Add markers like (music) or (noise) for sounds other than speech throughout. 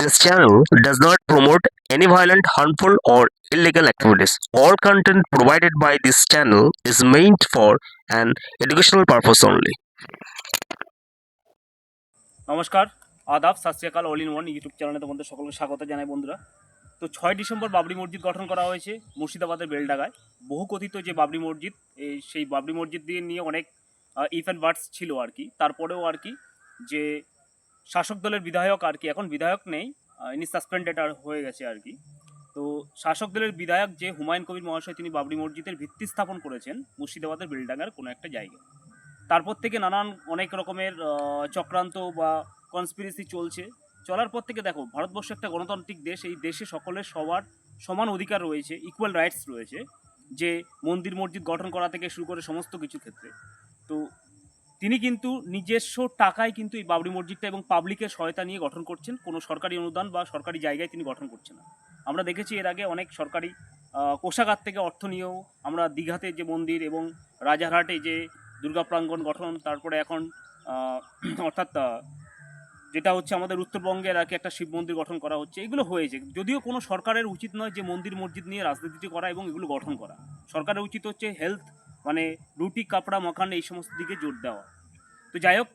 This channel does not promote any violent, harmful, or illegal activities. All content provided by this channel is meant for an educational purpose only. নমস্কার আদাব সাতশ্রীকাল all in one YouTube চ্যানেলে তোমাদের সকলকে স্বাগত জানাই বন্ধুরা তো ছয় ডিসেম্বর বাবরি মসজিদ গঠন করা হয়েছে মুর্শিদাবাদের বেলডাগায় বহু কথিত যে বাবরি মসজিদ সেই বাবরি মসজিদ দিয়ে নিয়ে অনেক ইফ অ্যান্ড বার্ডস ছিল আর কি তারপরেও আর কি যে শাসক দলের বিধায়ক আর কি, এখন বিধায়ক নেই ইনি সাসপেন্ডেড আর হয়ে গেছে আর কি। তো শাসক দলের বিধায়ক যে হুমায়ুন কবির মহাশয়, তিনি বাবরি মসজিদের ভিত্তি স্থাপন করেছেন মুর্শিদাবাদের বেলডাঙ্গার কোনো একটা জায়গায়। তারপর থেকে নানান অনেক রকমের চক্রান্ত বা কনস্পিরেসি চলছে। চলার পর থেকে দেখো, ভারতবর্ষ একটা গণতান্ত্রিক দেশ, এই দেশে সকলের সবার সমান অধিকার রয়েছে ইকুয়াল রাইটস রয়েছে, যে মন্দির মসজিদ গঠন করা থেকে শুরু করে সমস্ত কিছু ক্ষেত্রে। তো তিনি কিন্তু নিজস্ব টাকায় কিন্তু এই বাবরি মসজিদটা এবং পাবলিকের সহায়তা নিয়ে গঠন করছেন। কোনো সরকারি অনুদান বা সরকারি জায়গায় তিনি গঠন করছেন না। আমরা দেখেছি এর আগে অনেক সরকারি কোষাগার থেকে অর্থ নিয়েও আমরা দীঘাতে যে মন্দির এবং রাজারহাটে যে দুর্গা প্রাঙ্গণ গঠন, তারপরে এখন (clears throat) অর্থাৎ যেটা হচ্ছে আমাদের উত্তরবঙ্গের আর কি একটা শিব মন্দির গঠন করা হচ্ছে, এগুলো হয়েছে। যদিও কোনো সরকারের উচিত নয় যে মন্দির মসজিদ নিয়ে রাজনীতি করা এবং এগুলো গঠন করা। সরকারের উচিত হচ্ছে হেলথ মানে রুটি, কাপড়া, মাখান এই সমস্ত দিকে জোর দেওয়া। তো যাই হোক,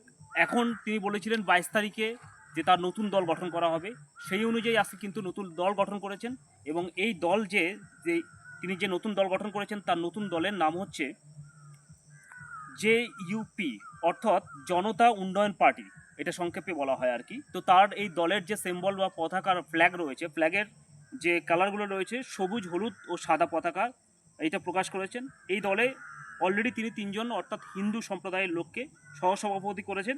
এখন তিনি বলেছিলেন বাইশ তারিখে যে তার নতুন দল গঠন করা হবে। সেই অনুযায়ী আজকে কিন্তু নতুন দল গঠন করেছেন এবং এই দল যে যে তিনি যে নতুন দল গঠন করেছেন, তার নতুন দলের নাম হচ্ছে জে ইউপি অর্থাৎ জনতা উন্নয়ন পার্টি। এটা সংক্ষেপে বলা হয় আর কি। তো তার এই দলের যে সিম্বল বা পতাকার ফ্ল্যাগ রয়েছে ফ্ল্যাগের যে কালারগুলো রয়েছে, সবুজ, হলুদ ও সাদা পতাকা, এটা প্রকাশ করেছেন। এই দলে অলরেডি তিনি তিনজন, অর্থাৎ হিন্দু সম্প্রদায়ের লোককে সহসভাপতি করেছেন।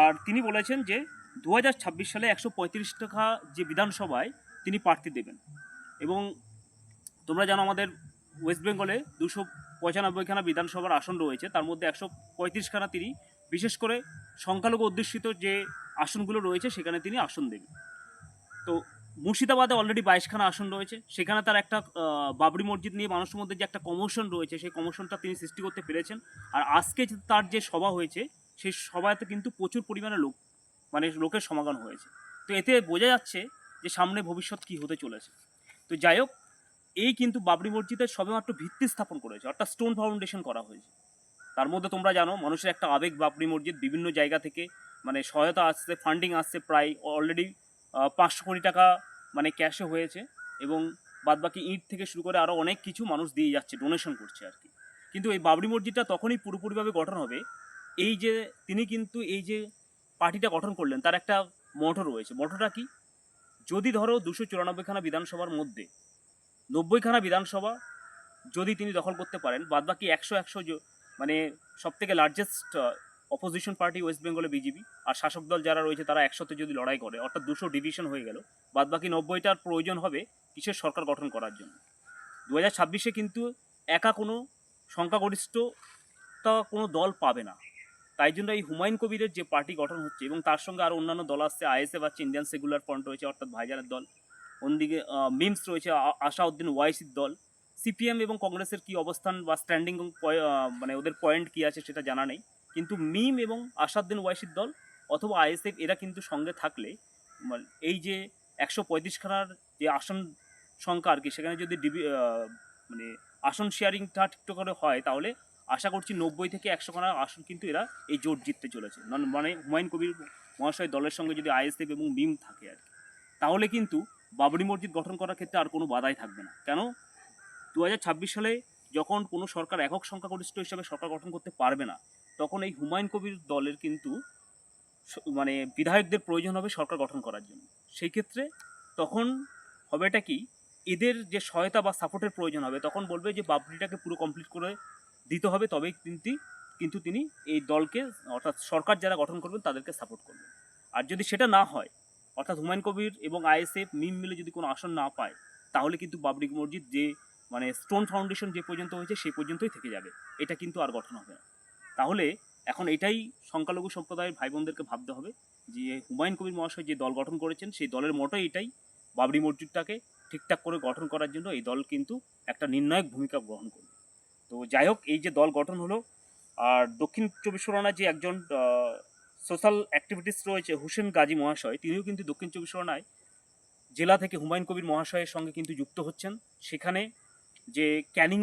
আর তিনি বলেছেন যে দু হাজার ছাব্বিশ সালে একশো পঁয়ত্রিশ টাকা যে বিধানসভায় তিনি প্রার্থী দেবেন। এবং তোমরা জানো আমাদের ওয়েস্ট বেঙ্গলে দুশো পঁচানব্বইখানা বিধানসভার আসন রয়েছে। তার মধ্যে একশো পঁয়ত্রিশখানা তিনি বিশেষ করে সংখ্যালঘু অধ্যুষিত যে আসনগুলো রয়েছে, সেখানে তিনি আসন দেবেন। তো মুর্শিদাবাদে অলরেডি বাইশখানা আসন রয়েছে। সেখানে তার একটা বাবরি মসজিদ নিয়ে মানুষের মধ্যে যে একটা কমোশন রয়েছে, সেই কমোশনটা তিনি সৃষ্টি করতে পেরেছেন। আর আজকে তার যে সভা হয়েছে, সেই সভাতে কিন্তু প্রচুর পরিমাণে লোক মানে লোকের সমাগম হয়েছে। তো এতে বোঝা যাচ্ছে যে সামনে ভবিষ্যৎ কী হতে চলেছে। তো যাই হোক, এই কিন্তু বাবরি মসজিদের সবেমাত্র ভিত্তি স্থাপন করেছে, অর্থাৎ স্টোন ফাউন্ডেশন করা হয়েছে। তার মধ্যে তোমরা জানো, মানুষের একটা আবেগ বাবরি মসজিদ বিভিন্ন জায়গা থেকে মানে সহায়তা আসছে ফান্ডিং আসছে প্রায় অলরেডি পাঁচশো কোটি টাকা মানে ক্যাশে হয়েছে এবং বাদবাকি ইট থেকে শুরু করে আরও অনেক কিছু মানুষ দিয়ে যাচ্ছে ডোনেশন করছে আর কি। কিন্তু এই বাবরি মসজিদটা তখনই পুরোপুরিভাবে গঠন হবে। এই যে তিনি কিন্তু এই যে পার্টিটা গঠন করলেন, তার একটা মঠো রয়েছে। মঠোটা কি? যদি ধরো দুশো চুরানব্বইখানা বিধানসভার মধ্যে, নব্বইখানা বিধানসভা যদি তিনি দখল করতে পারেন, বাদবাকি একশো একশো মানে সব থেকে লার্জেস্ট অপোজিশন পার্টি ওয়েস্ট বেঙ্গলে বিজেপি, আর শাসক দল যারা রয়েছে তারা একসাথে যদি লড়াই করে, অর্থাৎ দুশো ডিভিশন হয়ে গেল, বাদবাকি নব্বইটার প্রয়োজন হবে কিসের সরকার গঠন করার জন্য। দু হাজার ছাব্বিশে কিন্তু একা কোনো সংখ্যাগরিষ্ঠতা কোনো দল পাবে না। তাই জন্য এই হুমায়ুন কবিরের যে পার্টি গঠন হচ্ছে এবং তার সঙ্গে আরও অন্যান্য দল আসছে, আইএসএফ আছে, ইন্ডিয়ান সেকুলার ফ্রন্ট রয়েছে, অর্থাৎ ভাইজানের দল, অন্যদিকে মিমস রয়েছে আশাউদ্দিন ওয়াইসির দল, সিপিএম এবং কংগ্রেসের কি অবস্থান বা স্ট্যান্ডিং মানে ওদের পয়েন্ট কি আছে সেটা জানা নেই। কিন্তু মিম এবং আসাদুদ্দিন ওয়াইসির দল অথবা আইএসএফ, এরা কিন্তু সঙ্গে থাকলে মানে এই যে একশো পঁয়ত্রিশখানার যে আসন সংখ্যা আর কি, সেখানে যদি ডিবি মানে আসন শেয়ারিংটা ঠিকঠাক করে হয়, তাহলে আশা করছি নব্বই থেকে একশো খানা আসন কিন্তু এরা এই জোট জিততে চলেছে। মানে হুমায়ুন কবির মহাশয় দলের সঙ্গে যদি আইএসএফ এবং মিম থাকে আর কি, তাহলে কিন্তু বাবরি মসজিদ গঠন করার ক্ষেত্রে আর কোনো বাধাই থাকবে না। কেন? দু হাজার ছাব্বিশ সালে যখন কোনো সরকার একক সংখ্যাগরিষ্ঠ হিসাবে সরকার গঠন করতে পারবে না, তখন এই হুমায়ুন কবির দলের কিন্তু মানে বিধায়কদের প্রয়োজন হবে সরকার গঠন করার জন্য। সেই ক্ষেত্রে তখন হবেটা কি, এদের যে সহায়তা বা সাপোর্টের প্রয়োজন হবে, তখন বলবে যে বাবরিটাকে পুরো কমপ্লিট করে দিতে হবে, তবেই কিন্তু কিন্তু তিনি এই দলকে, অর্থাৎ সরকার যারা গঠন করবেন তাদেরকে সাপোর্ট করবেন। আর যদি সেটা না হয়, অর্থাৎ হুমায়ুন কবির এবং আইএসএফ মিম মিলে যদি কোনো আসন না পায়, তাহলে কিন্তু বাবরি মসজিদ যে মানে স্টোন ফাউন্ডেশন যে পর্যন্ত হয়েছে সেই পর্যন্তই থেকে যাবে। এটা কিন্তু আর গঠন হবে না। তাহলে এখন এটাই সংখ্যালঘু সম্প্রদায়ের ভাই বোনদেরকে ভাবতে হবে যে হুমায়ুন কবির মহাশয় যে দল গঠন করেছেন, সেই দলের মোটো এটাই বাবরি মসজিদটাকে ঠিকঠাক করে গঠন করার জন্য এই দল কিন্তু একটা নির্ণায়ক ভূমিকা গ্রহণ করবে। তো যাই হোক, এই যে দল গঠন হলো, আর দক্ষিণ চব্বিশ পরগনার যে একজন সোশ্যাল অ্যাক্টিভিটিস রয়েছে হুসেন গাজী মহাশয়, তিনিও কিন্তু দক্ষিণ চব্বিশ পরগনায় জেলা থেকে হুমায়ুন কবির মহাশয়ের সঙ্গে কিন্তু যুক্ত হচ্ছেন। সেখানে যে ক্যানিং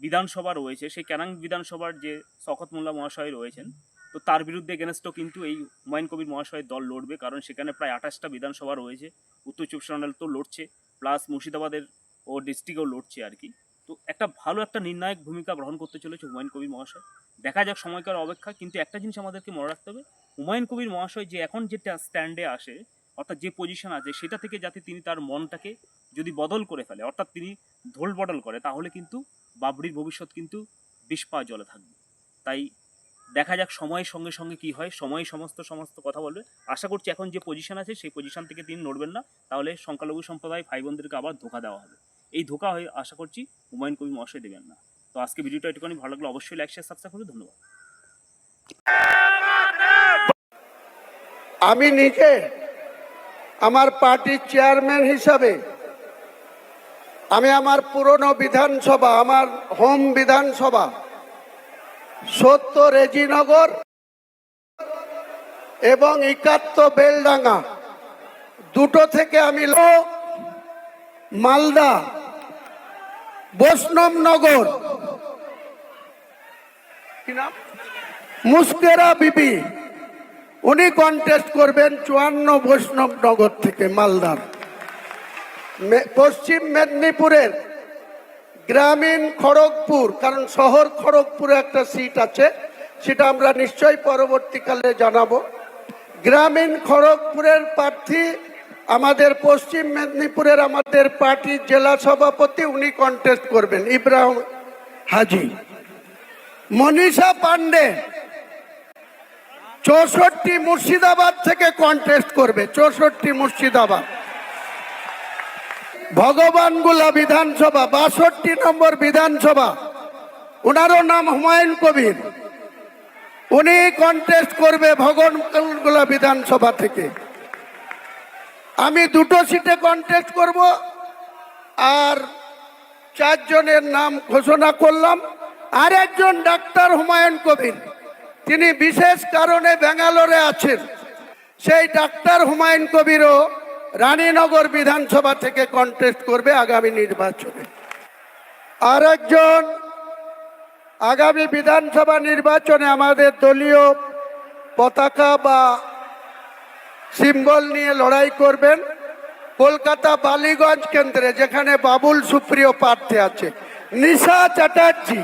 বিধানসভা রয়েছে, সেই ক্যানাং বিধানসভার যে শকত মোল্লা মহাশয় রয়েছেন, তো তার বিরুদ্ধে এগেনস্টও কিন্তু এই হুমায়ুন কবির মহাশয়ের দল লড়বে, কারণ সেখানে প্রায় আঠাশটা বিধানসভা রয়েছে। উত্তর চব্বিশ পরগনার তো লড়ছে প্লাস মুর্শিদাবাদের ও ডিস্ট্রিক্টেও লড়ছে আর কি। তো একটা ভালো একটা নির্ণায়ক ভূমিকা গ্রহণ করতে চলেছে হুমায়ুন কবির মহাশয়। দেখা যাক সময়কার অপেক্ষা, কিন্তু একটা জিনিস আমাদেরকে মনে রাখতে হবে, হুমায়ুন কবির মহাশয় যে এখন যেটা স্ট্যান্ডে আসে, অর্থাৎ যে পজিশন আছে, সেটা থেকে যাতে তিনি তার মনটাকে যদি বদল করে ফেলে, অর্থাৎ তিনি ধোল বদল করে, তাহলে কিন্তু বাবরির ভবিষ্যৎ কিন্তু বিষ পা জলে থাকবে। তাই দেখা যাক সময়ের সঙ্গে সঙ্গে কি হয় সময় সমস্ত সমস্ত কথা বলবে। আশা করছি এখন যে পজিশন আছে, সেই পজিশন থেকে তিনি নড়বেন না, তাহলে সংখ্যালঘু সম্প্রদায় ভাই বোনদেরকে আবার ধোকা দেওয়া হবে। এই ধোকা হয়ে আশা করছি হুমায়ুন কবি মহাশয় দেবেন না। তো আজকে ভিডিওটা একটুখানি ভালো লাগল অবশ্যই লাইক শেয়ার সাবস্ক্রাইব করে ধন্যবাদ। আমি নিজে আমার পার্টির চেয়ারম্যান হিসাবে আমি আমার পুরনো বিধানসভা, আমার হোম বিধানসভা, সত্য রেজিনগর এবং একাত্ত বেলডাঙ্গা, দুটো থেকে আমি মালদা বৈষ্ণবনগর মুস্কেরা বিবি। উনি কন্টেস্ট করবেন চুয়ান্ন বৈষ্ণবনগর থেকে মালদার। পশ্চিম মেদিনীপুরের গ্রামীণ খড়গপুর, কারণ শহর খড়গপুরে একটা সিট আছে, সেটা আমরা নিশ্চয়ই পরবর্তীকালে জানাব। গ্রামীণ খড়গপুরের প্রার্থী আমাদের পশ্চিম মেদিনীপুরের আমাদের পার্টির জেলা সভাপতি, উনি কন্টেস্ট করবেন, ইব্রাহিম হাজি। মনীষা পান্ডে চৌষট্টি মুর্শিদাবাদ থেকে কন্টেস্ট করবে, চৌষট্টি মুর্শিদাবাদ। ভগবানগুলা বিধানসভা, বাষট্টি নম্বর বিধানসভা। ওনারও নাম হুমায়ুন কবির। উনি কন্টেস্ট করবে ভগবানগুলা বিধানসভা থেকে। আমি দুটো সিটে কন্টেস্ট করব আর চারজনের নাম ঘোষণা করলাম। আর একজন ডাক্তার হুমায়ুন কবির। তিনি বিশেষ কারণে ব্যাঙ্গালোরে আছেন। সেই ডাক্তার হুমায়ুন কবিরও রানীনগর বিধানসভা থেকে কন্টেস্ট করবে আগামী নির্বাচনে। আর একজন আগামী বিধানসভা নির্বাচনে আমাদের দলীয় পতাকা বা সিম্বল নিয়ে লড়াই করবেন কলকাতা বালিগঞ্জ কেন্দ্রে, যেখানে বাবুল সুপ্রিয় প্রার্থী আছে। নিশা চ্যাটার্জি